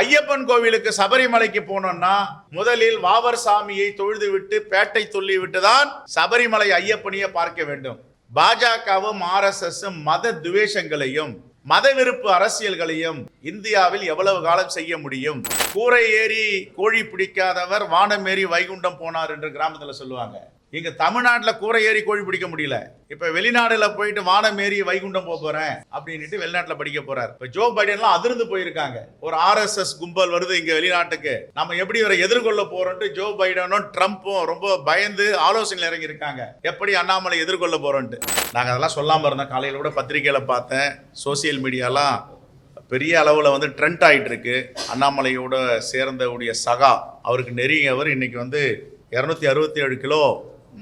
ஐயப்பன் கோவிலுக்கு சபரிமலைக்கு போனோம்னா முதலில் வாவர் சாமியை தொழுது விட்டு பேட்டை துள்ளி விட்டுதான் சபரிமலை ஐயப்பனையே பார்க்க வேண்டும். பாஜகவும் ஆர்எஸ்எஸ் மத துவேஷங்களையும் மத விருப்பு அரசியல்களையும் இந்தியாவில் எவ்வளவு காலம் செய்ய முடியும்? கூரை ஏறி கோழி பிடிக்காதவர் வானமேறி வைகுண்டம் போனார் என்று கிராமத்தில் சொல்லுவாங்க. இங்கே தமிழ்நாட்டில் கூரை ஏறி கோழி பிடிக்க முடியல. இப்போ வெளிநாடுல போயிட்டு வானம் ஏறி வைகுண்டம் போக போகிறேன் அப்படின்ட்டு வெளிநாட்டில் படிக்க போகிறார் இப்போ ஜோ பைடன்லாம் அதிர்ந்து போயிருக்காங்க. ஒரு ஆர்எஸ்எஸ் கும்பல் வருது இங்கே வெளிநாட்டுக்கு. நம்ம எப்படி இவரை எதிர்கொள்ள போகிறோன்ட்டு ஜோ பைடனும் ட்ரம்ப்பும் ரொம்ப பயந்து ஆலோசனையில் இறங்கியிருக்காங்க. எப்படி அண்ணாமலை எதிர்கொள்ள போகிறோன்ட்டு நாங்கள் அதெல்லாம் சொல்லாமல் இருந்தோம் காலையில் கூட பத்திரிகையில் பார்த்தேன். சோசியல் மீடியாலாம் பெரிய அளவில் வந்து ட்ரெண்ட் ஆகிட்டுருக்கு அண்ணாமலையோட சேர்ந்தவுடைய சகா அவருக்கு நெருங்கியவர் இன்னைக்கு வந்து இரநூத்தி அறுபத்தி ஏழு கிலோ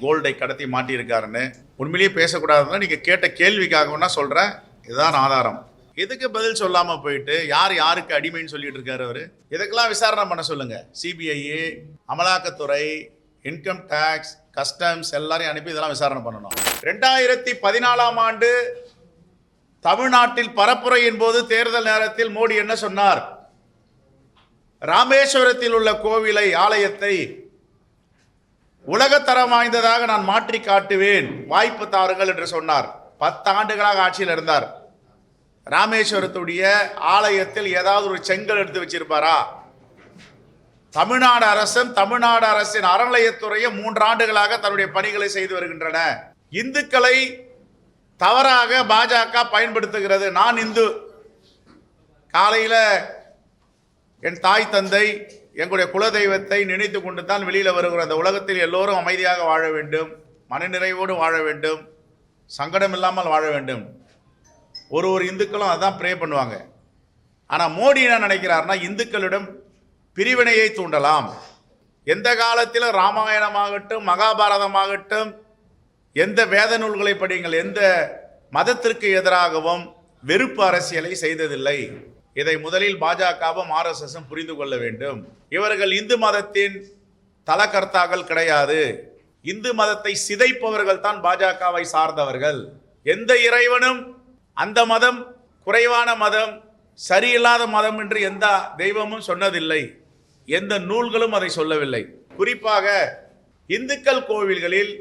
கோல்டை கடத்தி மாட்டியிருக்காருன்னு உண்மையிலேயே பேசக்கூடாதுன்னா நீங்கள் கேட்ட கேள்விக்காக வேணா சொல்கிறேன் இதுதான் ஆதாரம். எதுக்கு பதில் சொல்லாமல் போயிட்டு யார் யாருக்கு அடிமைன்னு சொல்லிட்டு இருக்காரு அவர்? இதுக்கெல்லாம் விசாரணை பண்ண சொல்லுங்கள் சிபிஐ அமலாக்கத்துறை இன்கம் டேக்ஸ் கஸ்டம்ஸ் எல்லாரையும் அனுப்பி இதெல்லாம் விசாரணை பண்ணணும். ரெண்டாயிரத்தி பதினாலாம் ஆண்டு தமிழ்நாட்டில் பரப்புரையின் போது தேர்தல் நேரத்தில் மோடி என்ன சொன்னார்? ராமேஸ்வரத்தில் உள்ள கோவிலை ஆலயத்தை உலகத்தரம் வாய்ந்ததாக நான் மாற்றி காட்டுவேன். வாய்ப்பு தாருங்கள் என்று சொன்னார். பத்து ஆண்டுகளாக ஆட்சியில் இருந்தார். ராமேஸ்வரத்துடைய ஆலயத்தில் ஏதாவது ஒரு செங்கல் எடுத்து வச்சிருப்பாரா? தமிழ்நாடு அரசும் தமிழ்நாடு அரசின் அறநிலையத்துறையும் மூன்று ஆண்டுகளாக தன்னுடைய பணிகளை செய்து வருகின்றன. இந்துக்களை தவறாக பாஜக பயன்படுத்துகிறது. நான் இந்து. காலையில் என் தாய் தந்தை எங்களுடைய குலதெய்வத்தை நினைத்து கொண்டு தான் வெளியில் வருகிற அந்த உலகத்தில் எல்லோரும் அமைதியாக வாழ வேண்டும் மனநிறைவோடு வாழ வேண்டும் சங்கடம் இல்லாமல் வாழ வேண்டும். ஒரு ஒரு இந்துக்களும் அதான் ப்ரே பண்ணுவாங்க. ஆனால் மோடி என்ன நினைக்கிறார்னா இந்துக்களிடம் பிரிவினையை தூண்டலாம். எந்த காலத்திலும் ராமாயணமாகட்டும் மகாபாரதமாகட்டும் எந்த வேத நூல்களை படியுங்கள் எந்த மதத்திற்கு எதிராகவும் வெறுப்பு அரசியலை செய்ததில்லை. இதை முதலில் பாஜகவும் ஆர்எஸ்எஸும் புரிந்து கொள்ள வேண்டும். இவர்கள் இந்து மதத்தின் தலக்கர்த்தாக்கள் கிடையாது. இந்து மதத்தை சிதைப்பவர்கள் தான் பாஜகவை சார்ந்தவர்கள். எந்த இறைவனும் அந்த மதம் குறைவான மதம் சரியில்லாத மதம் என்று எந்த தெய்வமும் சொன்னதில்லை. எந்த நூல்களும் அதை சொல்லவில்லை. குறிப்பாக இந்துக்கள் கோவில்களில்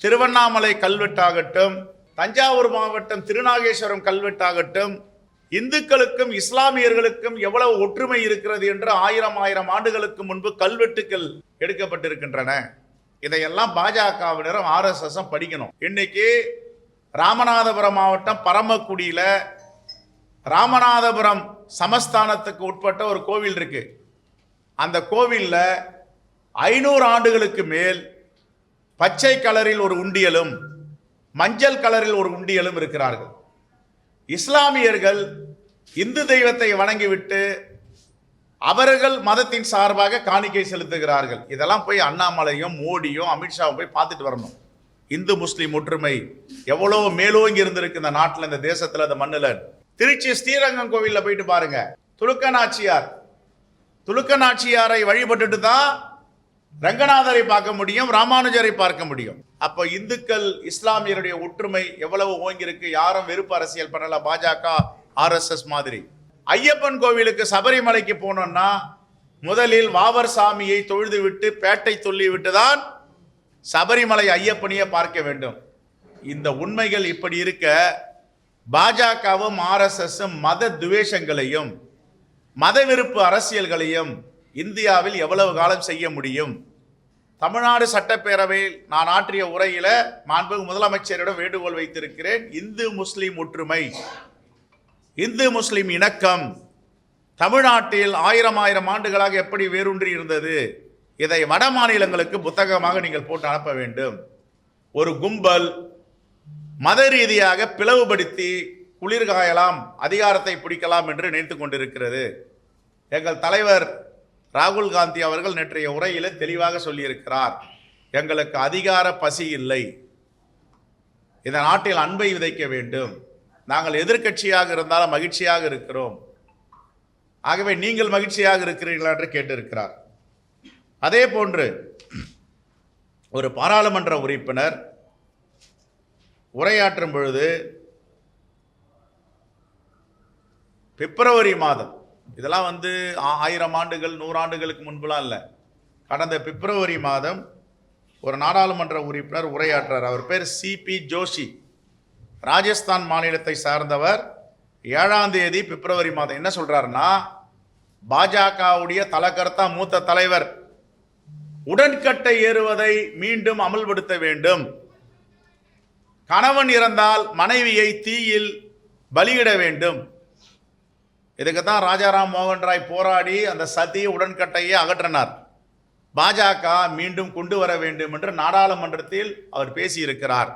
திருவண்ணாமலை கல்வெட்டாகட்டும் தஞ்சாவூர் மாவட்டம் திருநாகேஸ்வரம் கல்வெட்டாகட்டும் இந்துக்களுக்கும் இஸ்லாமியர்களுக்கும் எவ்வளவு ஒற்றுமை இருக்கிறது என்று ஆயிரம் ஆயிரம் ஆண்டுகளுக்கு முன்பு கல்வெட்டுக்கள் எடுக்கப்பட்டிருக்கின்றன. இதையெல்லாம் பாஜகவினரும் ஆர்எஸ்எஸும் படிக்கணும். இன்னைக்கு ராமநாதபுரம் மாவட்டம் பரமக்குடியில் ராமநாதபுரம் சமஸ்தானத்துக்கு உட்பட்ட ஒரு கோவில் இருக்கு. அந்த கோவிலில் ஐநூறு ஆண்டுகளுக்கு மேல் பச்சை கலரில் ஒரு உண்டியலும் மஞ்சள் கலரில் ஒரு உண்டியலும் இருக்கிறார்கள். இஸ்லாமியர்கள் இந்து தெய்வத்தை வணங்கிவிட்டு அவர்கள் மதத்தின் சார்பாக காணிக்கை செலுத்துகிறார்கள். இதெல்லாம் போய் அண்ணாமலையும் மோடியும் அமித்ஷாவும் போய் பார்த்துட்டு வரணும். இந்து முஸ்லீம் ஒற்றுமை எவ்வளோ மேலோங்கி இருந்திருக்கு இந்த நாட்டில் இந்த தேசத்தில் இந்த மண்ணில். திருச்சி ஸ்ரீரங்கம் கோவிலில் போயிட்டு பாருங்க. துலுக்க நாச்சியார் துலுக்க நாச்சியாரை வழிபட்டுட்டு தான் ரங்கநாதரை பார்க்க முடியும் ராமானுஜரை பார்க்க முடியும். அப்போ இந்துக்கள் இஸ்லாமியருடைய ஒற்றுமை எவ்வளவு ஓங்கியிருக்கு? யாரும் வெறுப்பு அரசியல் பண்ணல. பாஜக ஆர்எஸ்எஸ் மாதிரி. ஐயப்பன் கோவிலுக்கு சபரிமலைக்கு போனோம்னா முதலில் வாவர் சாமியை தொழுது விட்டு பேட்டை துள்ளி விட்டு தான் சபரிமலை ஐயப்பனையே பார்க்க வேண்டும். இந்த உண்மைகள் இப்படி இருக்க பாஜகவும் ஆர்எஸ்எஸும் மத துவேஷங்களையும் மத விருப்பு அரசியல்களையும் இந்தியாவில் எவ்வளவு காலம் செய்ய முடியும்? தமிழ்நாடு சட்டப்பேரவையில் நான் ஆற்றிய உரையில மாண்பு முதலமைச்சரிடம் வேண்டுகோள் வைத்திருக்கிறேன். இந்து முஸ்லீம் ஒற்றுமை. இந்து முஸ்லீம் இணக்கம். தமிழ்நாட்டில் ஆயிரம் ஆயிரம் ஆண்டுகளாக எப்படி வேரூன்றி இருந்தது? இதை வட மாநிலங்களுக்கு புத்தகமாக நீங்கள் போட்டு அனுப்ப வேண்டும். ஒரு கும்பல் மத ரீதியாக பிளவுபடுத்தி குளிர்காயலாம் அதிகாரத்தை பிடிக்கலாம் என்று நினைத்து கொண்டிருக்கிறது. எங்கள் தலைவர் ராகுல் காந்தி அவர்கள் நேற்றைய உரையில் தெளிவாக சொல்லியிருக்கிறார். எங்களுக்கு அதிகார பசி இல்லை. இந்த நாட்டில் அன்பை விதைக்க வேண்டும். நாங்கள் எதிர்க்கட்சியாக இருந்தாலும் மகிழ்ச்சியாக இருக்கிறோம். ஆகவே நீங்கள் மகிழ்ச்சியாக இருக்கிறீர்களா என்று கேட்டிருக்கிறார். அதே போன்று ஒரு பாராளுமன்ற உறுப்பினர் உரையாற்றும் பொழுது பிப்ரவரி மாதம் இதெல்லாம் வந்து ஆ- ஆயிரம் ஆண்டுகள் நூறாண்டுகளுக்கு முன்புலாம் இல்லை. கடந்த பிப்ரவரி மாதம் ஒரு நாடாளுமன்ற உறுப்பினர் உரையாற்றார். அவர் பேர் சிபி ஜோஷி. ராஜஸ்தான் மாநிலத்தை சார்ந்தவர். ஏழாம் தேதி பிப்ரவரி மாதம் என்ன சொல்கிறாருன்னா பாஜகவுடைய தலகர்த்தா மூத்த தலைவர் உடன்கட்டை ஏறுவதை மீண்டும் அமல்படுத்த வேண்டும். கணவன் இறந்தால் மனைவியை தீயில் பலியிட வேண்டும். இதுக்கு தான் ராஜாராம் மோகன் ராய் போராடி அந்த சதி உடன்கட்டையை அகற்றினார். பாஜக மீண்டும் கொண்டு வர வேண்டும் என்று நாடாளுமன்றத்தில் அவர் பேசியிருக்கிறார்.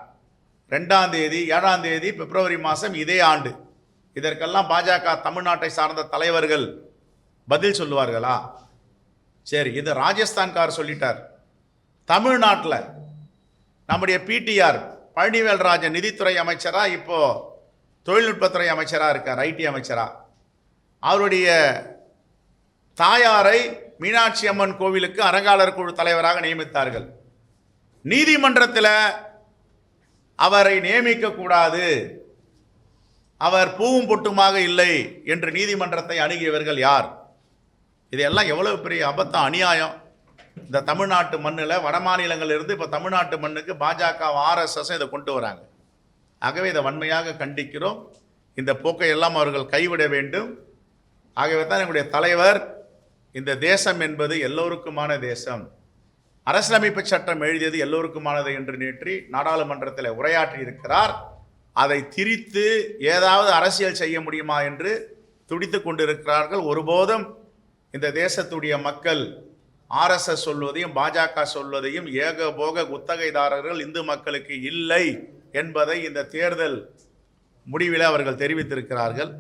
ரெண்டாம் தேதி ஏழாம் தேதி பிப்ரவரி மாதம் இதே ஆண்டு. இதற்கெல்லாம் பாஜக தமிழ்நாட்டை சார்ந்த தலைவர்கள் பதில் சொல்லுவார்களா? சரி இது ராஜஸ்தான்கார் சொல்லிட்டார். தமிழ்நாட்டில் நம்முடைய பிடிஆர் பழனிவேல்ராஜன் நிதித்துறை அமைச்சராக இப்போது தொழில்நுட்பத்துறை அமைச்சராக இருக்கார் ஐடி அமைச்சரா? அவருடைய தாயாரை மீனாட்சி அம்மன் கோவிலுக்கு அறங்காளர் குழு தலைவராக நியமித்தார்கள். நீதிமன்றத்தில் அவரை நியமிக்கக்கூடாது. அவர் பூவும் பொட்டுமாக இல்லை என்று நீதிமன்றத்தை அணுகியவர்கள் யார்? இதெல்லாம் எவ்வளவு பெரிய அபத்தம் அநியாயம். இந்த தமிழ்நாட்டு மண்ணில் வட மாநிலங்களிலிருந்து இப்போ தமிழ்நாட்டு மண்ணுக்கு பாஜக ஆர்எஸ்எஸ் இதை கொண்டு வராங்க. ஆகவே இதை வன்மையாக கண்டிக்கிறோம். இந்த போக்கை எல்லாம் அவர்கள் கைவிட வேண்டும். ஆகவே தான் எங்களுடைய தலைவர் இந்த தேசம் என்பது எல்லோருக்குமான தேசம். அரசியலமைப்பு சட்டம் எழுதியது எல்லோருக்குமானது என்று நேற்றி நாடாளுமன்றத்தில் உரையாற்றி இருக்கிறார் அதை திரித்து ஏதாவது அரசியல் செய்ய முடியுமா என்று துடித்து கொண்டிருக்கிறார்கள். ஒருபோதும் இந்த தேசத்துடைய மக்கள் ஆர்எஸ்எஸ் சொல்வதையும் பாஜக சொல்வதையும் ஏகபோக குத்தகைதாரர்கள் இந்து மக்களுக்கு இல்லை என்பதை இந்த தேர்தல் முடிவில் அவர்கள் தெரிவித்திருக்கிறார்கள்.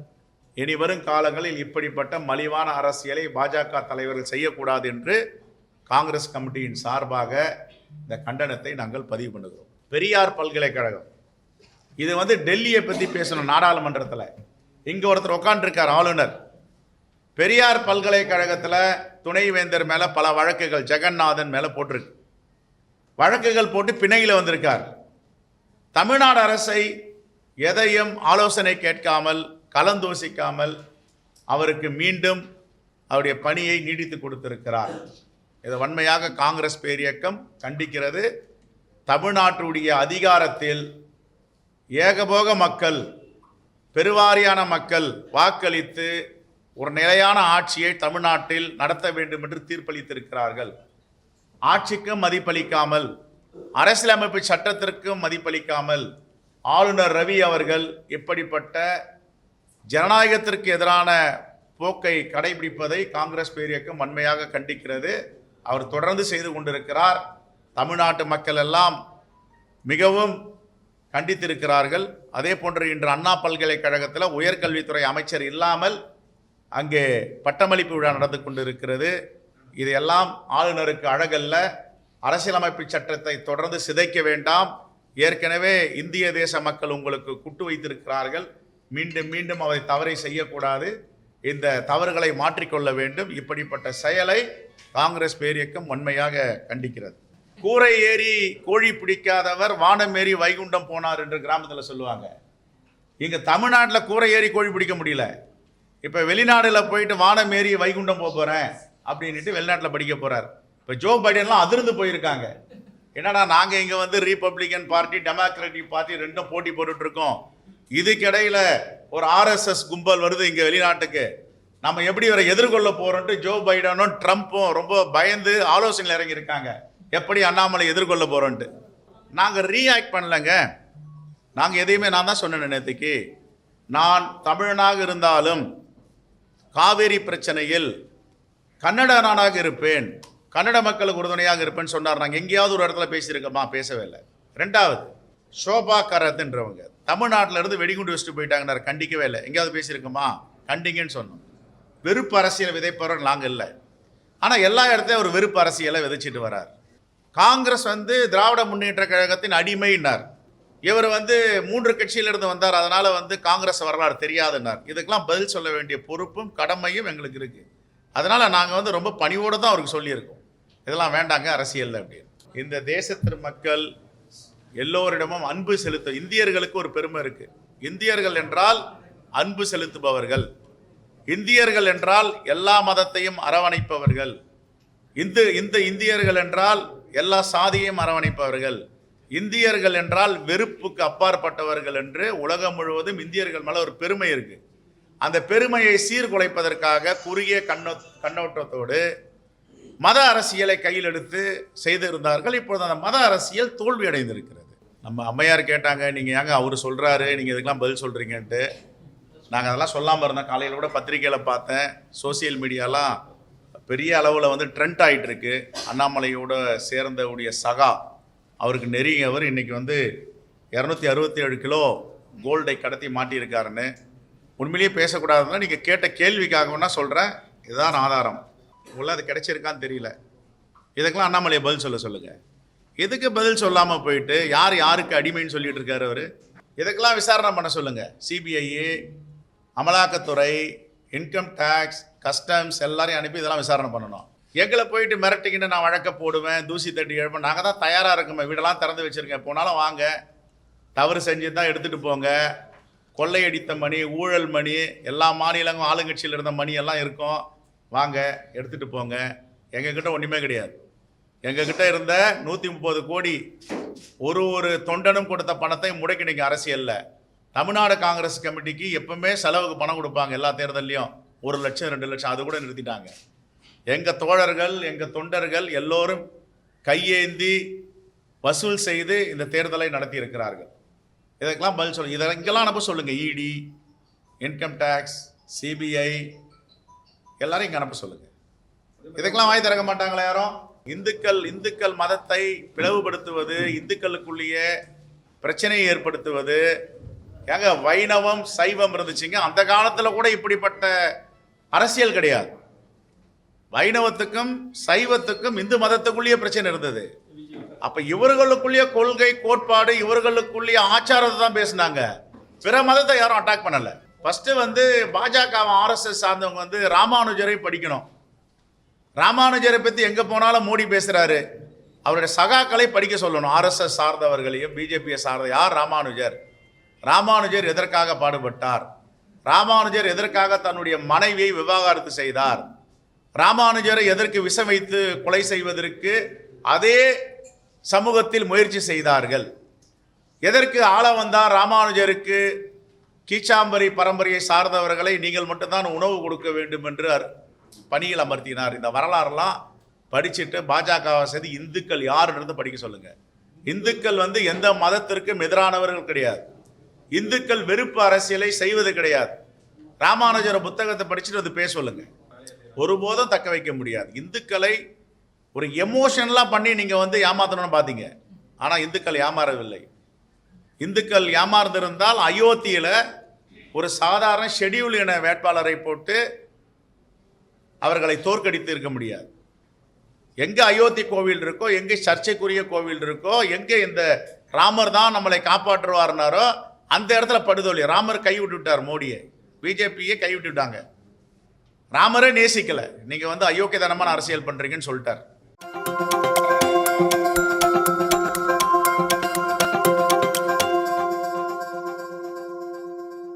இனி வரும் காலங்களில் இப்படிப்பட்ட மலிவான அரசியலை பாஜக தலைவர்கள் செய்யக்கூடாது என்று காங்கிரஸ் கமிட்டியின் சார்பாக இந்த கண்டனத்தை நாங்கள் பதிவு பண்ணுகிறோம். பெரியார் பல்கலைக்கழகம். இது வந்து டெல்லியை பற்றி பேசணும் நாடாளுமன்றத்தில். இங்கே ஒருத்தர் உட்காந்துருக்கார் ஆளுநர். பெரியார் பல்கலைக்கழகத்தில் துணைவேந்தர் மேலே பல வழக்குகள் ஜெகநாதன் மேலே போட்டிருக்கு. வழக்குகள் போட்டு பிணையில் வந்திருக்கார். தமிழ்நாடு அரசை எதையும் ஆலோசனை கேட்காமல் கலந்தோசிக்காமல் அவருக்கு மீண்டும் அவருடைய பணியை நீடித்து கொடுத்திருக்கிறார். இதை வன்மையாக காங்கிரஸ் பேரியக்கம் கண்டிக்கிறது. தமிழ்நாட்டுடைய அதிகாரத்தில் ஏகபோக மக்கள் பெருவாரியான மக்கள் வாக்களித்து ஒரு நிலையான ஆட்சியை தமிழ்நாட்டில் நடத்த வேண்டும் என்று தீர்ப்பளித்திருக்கிறார்கள். ஆட்சிக்கும் மதிப்பளிக்காமல் அரசியலமைப்பு சட்டத்திற்கும் மதிப்பளிக்காமல் ஆளுநர் ரவி அவர்கள் இப்படிப்பட்ட ஜனநாயகத்திற்கு எதிரான போக்கை கடைபிடிப்பதை காங்கிரஸ் பேரியக்கம் வன்மையாக கண்டிக்கிறது. அவர் தொடர்ந்து செய்து கொண்டிருக்கிறார். தமிழ்நாட்டு மக்கள் எல்லாம் மிகவும் கண்டித்திருக்கிறார்கள். அதே போன்று இன்று அண்ணா பல்கலைக்கழகத்தில் உயர்கல்வித்துறை அமைச்சர் இல்லாமல் அங்கே பட்டமளிப்பு விழா நடந்து கொண்டிருக்கிறது. இதையெல்லாம் ஆளுநருக்கு அழகல்ல. அரசியலமைப்பு சட்டத்தை தொடர்ந்து சிதைக்க வேண்டாம். ஏற்கனவே இந்திய தேச மக்கள் உங்களுக்கு குட்டு வைத்திருக்கிறார்கள். மீண்டும் மீண்டும் அவரை தவறை செய்யக்கூடாது. இந்த தவறுகளை மாற்றிக்கொள்ள வேண்டும். இப்படிப்பட்ட செயலை காங்கிரஸ் பேரியக்கம் வன்மையாக கண்டிக்கிறது. கூரை ஏறி கோழி பிடிக்காதவர் வானம் ஏறி வைகுண்டம் போனார் என்று கிராமத்தில் சொல்லுவாங்க. இங்கே தமிழ்நாட்டில் கூரை ஏறி கோழி பிடிக்க முடியல. இப்போ வெளிநாடுல போயிட்டு வானம் ஏறி வைகுண்டம் போக போகிறேன் அப்படின்ட்டு வெளிநாட்டில் படிக்க போகிறார் இப்போ ஜோ பைடன்லாம் அதிர்ந்து போயிருக்காங்க. என்னடா நாங்கள் இங்கே வந்து ரீபப்ளிகன் பார்ட்டி டெமோக்ராட்டிக் பார்ட்டி ரெண்டும் போட்டி போட்டுட்ருக்கோம் இதுக்கிடையில் ஒரு ஆர்எஸ்எஸ் கும்பல் வருது இங்கே வெளிநாட்டுக்கு. நம்ம எப்படி இவரை எதிர்கொள்ள போகிறோன்ட்டு ஜோ பைடனும் ட்ரம்ப்பும் ரொம்ப பயந்து ஆலோசனையில் இறங்கியிருக்காங்க. எப்படி அண்ணாமலை எதிர்கொள்ள போகிறோன்ட்டு நாங்கள் ரீஆக்ட் பண்ணலைங்க. நாங்கள் எதையுமே நான் தான் சொன்னேன் நேற்றுக்கு நான் தமிழனாக இருந்தாலும் காவேரி பிரச்சனையில் கன்னட நாடாக இருப்பேன். கன்னட மக்களுக்கு உறுதுணையாக இருப்பேன்னு சொன்னார். நாங்கள் எங்கேயாவது ஒரு இடத்துல பேசியிருக்கோமா? பேசவே இல்லை. ரெண்டாவது சோபா கரத்ன்றவங்க. தமிழ்நாட்டில இருந்து வெடிகுண்டு வச்சுட்டு போயிட்டாங்கன்னாரு கண்டிக்கவே இல்லை. எங்கேயாவது பேசியிருக்கோமா? கண்டிங்கன்னு சொன்னோம். வெறுப்பு அரசியலை விதைப்பவர் நாங்கள் இல்லை. ஆனால் எல்லா இடத்தையும் ஒரு வெறுப்பு அரசியலை விதைச்சிட்டு வரார். காங்கிரஸ் வந்து திராவிட முன்னேற்ற கழகத்தின் அடிமைன்னார் இவர் வந்து மூன்று கட்சியிலிருந்து வந்தார். அதனால் வந்து காங்கிரஸ் வரலாறு தெரியாதுன்னார். இதுக்கெல்லாம் பதில் சொல்ல வேண்டிய பொறுப்பும் கடமையும் எங்களுக்கு இருக்குது அதனால் நாங்கள் வந்து ரொம்ப பணிவோடு தான் அவருக்கு சொல்லியிருக்கோம். இதெல்லாம் வேண்டாங்க அரசியல் அப்படின்னு. இந்த தேசத்து மக்கள் எல்லோரிடமும் அன்பு செலுத்த இந்தியர்களுக்கு ஒரு பெருமை இருக்கு. இந்தியர்கள் என்றால் அன்பு செலுத்துபவர்கள். இந்தியர்கள் என்றால் எல்லா மதத்தையும் அரவணைப்பவர்கள். இந்து இந்த இந்தியர்கள் என்றால் எல்லா சாதியையும் அரவணைப்பவர்கள். இந்தியர்கள் என்றால் வெறுப்புக்கு அப்பாற்பட்டவர்கள் என்று உலகம் முழுவதும் இந்தியர்கள் மேலே ஒரு பெருமை இருக்கு. அந்த பெருமையை சீர்குலைப்பதற்காக குறுகிய கண்ணோ கண்ணோட்டத்தோடு மத அரசியலை கையில் எடுத்து செய்திருந்தார்கள். இப்பொழுது அந்த மத அரசியல் தோல்வி அடைந்திருக்கிறது நம்ம அம்மையார் கேட்டாங்க நீங்கள் ஏங்க அவர் சொல்கிறாரு நீங்கள் இதுக்கெல்லாம் பதில் சொல்கிறீங்கன்ட்டு நாங்கள் அதெல்லாம் சொல்லாமல் இருந்தோம். காலையில் கூட பத்திரிக்கையில் பார்த்தேன். சோசியல் மீடியாலாம் பெரிய அளவில் வந்து ட்ரெண்ட் ஆகிட்டுருக்கு அண்ணாமலையோட சேர்ந்தவுடைய சகா அவருக்கு நெருங்கியவர் இன்னைக்கு வந்து இரநூத்தி அறுபத்தி ஏழு கிலோ கோல்டை கடத்தி மாட்டியிருக்காருன்னு. உண்மையிலேயே பேசக்கூடாதுன்னா நீங்கள் கேட்ட கேள்விக்காக வேணா சொல்கிறேன் இதுதான் ஆதாரம். உள்ள அது கிடைச்சிருக்கான்னு தெரியல. இதுக்கெல்லாம் அண்ணாமலையை பதில் சொல்ல சொல்லுங்கள் எதுக்கு பதில் சொல்லாமல் போயிட்டு யார் யாருக்கு அடிமைன்னு சொல்லிட்டு இருக்காரு அவர்? இதுக்கெல்லாம் விசாரணை பண்ண சொல்லுங்கள் சிபிஐஏ அமலாக்கத்துறை இன்கம் டேக்ஸ் கஸ்டம்ஸ் எல்லாரையும் அனுப்பி இதெல்லாம் விசாரணை பண்ணணும். எங்களை போயிட்டு மிரட்டிக்கிட்டு நான் வழக்க போடுவேன் தூசி தட்டி எழுப்பேன் நாங்கள் தான் தயாராக இருக்கோம். வீடெல்லாம் திறந்து வச்சுருக்கேன். போனாலும் வாங்க. தவறு செஞ்சு தான் எடுத்துகிட்டு போங்க. கொள்ளையடித்த மணி ஊழல் மணி எல்லா மாநிலங்களும் ஆளுங்கட்சியில் இருந்த மணி எல்லாம் இருக்கும். வாங்க எடுத்துகிட்டு போங்க. எங்ககிட்ட ஒன்றுமே கிடையாது. எங்ககிட்ட இருந்த நூற்றி முப்பது கோடி ஒரு ஒரு தொண்டனும் கொடுத்த பணத்தை முடக்கி நிற்கும் அரசியலில். தமிழ்நாடு காங்கிரஸ் கமிட்டிக்கு எப்பவுமே செலவுக்கு பணம் கொடுப்பாங்க எல்லா தேர்தல்லையும். ஒரு லட்சம் ரெண்டு லட்சம் அது கூட நிறுத்திட்டாங்க. எங்கள் தோழர்கள் எங்கள் தொண்டர்கள் எல்லோரும் கையேந்தி வசூல் செய்து இந்த தேர்தலை நடத்தி இருக்கிறார்கள். இதற்கெல்லாம் பதில் சொல்லுங்க இதை இங்கெல்லாம் நம்ம சொல்லுங்க. E இடி இன்கம் டேக்ஸ் சிபிஐ எல்லாரும் இங்கே அனுப்ப சொல்லுங்க. இதுக்கெல்லாம் வாய் திறக்க மாட்டாங்களா யாரும்? இந்துக்கள் இந்துக்கள் மதத்தை பிளவுபடுத்துவது இந்துக்களுக்குள்ளேயே பிரச்சனையை ஏற்படுத்துவது. ஏங்க வைணவம் சைவம் இருந்துச்சுங்க. அந்த காலத்தில் கூட இப்படிப்பட்ட அரசியல் கிடையாது. வைணவத்துக்கும் சைவத்துக்கும் இந்து மதத்துக்குள்ளேயே பிரச்சனை இருந்தது. அப்போ இவர்களுக்குள்ளேயே கொள்கை கோட்பாடு இவர்களுக்குள்ளேயே ஆச்சாரத்தை தான் பேசினாங்க. பிற மதத்தை யாரும் அட்டாக் பண்ணலை. ஃபஸ்ட்டு வந்து பாஜக ஆர்எஸ்எஸ் சார்ந்தவங்க வந்து ராமானுஜரை படிக்கணும். ராமானுஜரை பற்றி எங்கே போனாலும் மோடி பேசுகிறாரு அவருடைய சகாக்களை படிக்க சொல்லணும். ஆர்எஸ்எஸ் சார்ந்தவர்களையும் பிஜேபியை சார்ந்த யார்? ராமானுஜர். ராமானுஜர் எதற்காக பாடுபட்டார்? ராமானுஜர் எதற்காக தன்னுடைய மனைவியை விவாகரத்து செய்தார்? ராமானுஜரை எதற்கு விஷம் வைத்து கொலை செய்வதற்கு அதே சமூகத்தில் முயற்சி செய்தார்கள். எதற்கு ஆள வந்தால் ராமானுஜருக்கு? கீச்சாம்பரி பரம்பரையை சார்ந்தவர்களை நீங்கள் மட்டும்தான் உணவு கொடுக்க வேண்டும் என்று பணியில் அமர்த்தினார். இந்த வரலாறுலாம் படிச்சுட்டு பாஜகவை சேர்ந்து இந்துக்கள் யாருன்றது படிக்க சொல்லுங்கள் இந்துக்கள் வந்து எந்த மதத்திற்கும் எதிரானவர்கள் கிடையாது. இந்துக்கள் வெறுப்பு அரசியலை செய்வது கிடையாது. ராமானுஜர் புத்தகத்தை படிச்சுட்டு வந்து பேச சொல்லுங்க. ஒருபோதும் தக்க வைக்க முடியாது. இந்துக்களை ஒரு எமோஷன்லாம் பண்ணி நீங்கள் வந்து ஏமாத்தணும்னு பார்த்தீங்க ஆனால் இந்துக்கள் ஏமாறவில்லை. இந்துக்கள் ஏமாறந்திருந்தால் அயோத்தியில் ஒரு சாதாரண ஷெடியூல் என வேட்பாளரை போட்டு அவர்களை தோற்கடித்து இருக்க முடியாது. எங்கே அயோத்தி கோவில் இருக்கோ எங்கே சர்ச்சைக்குரிய கோவில் இருக்கோ எங்கே இந்த ராமர் தான் நம்மளை காப்பாற்றுவார்னாரோ அந்த இடத்துல படுதோலி ராமர் கைவிட்டு விட்டார் மோடியை. பிஜேபியே கைவிட்டு விட்டாங்க ராமரே நேசிக்கலை. நீங்கள் வந்து அயோக்கியதனமான அரசியல் பண்ணுறீங்கன்னு சொல்லிட்டார்.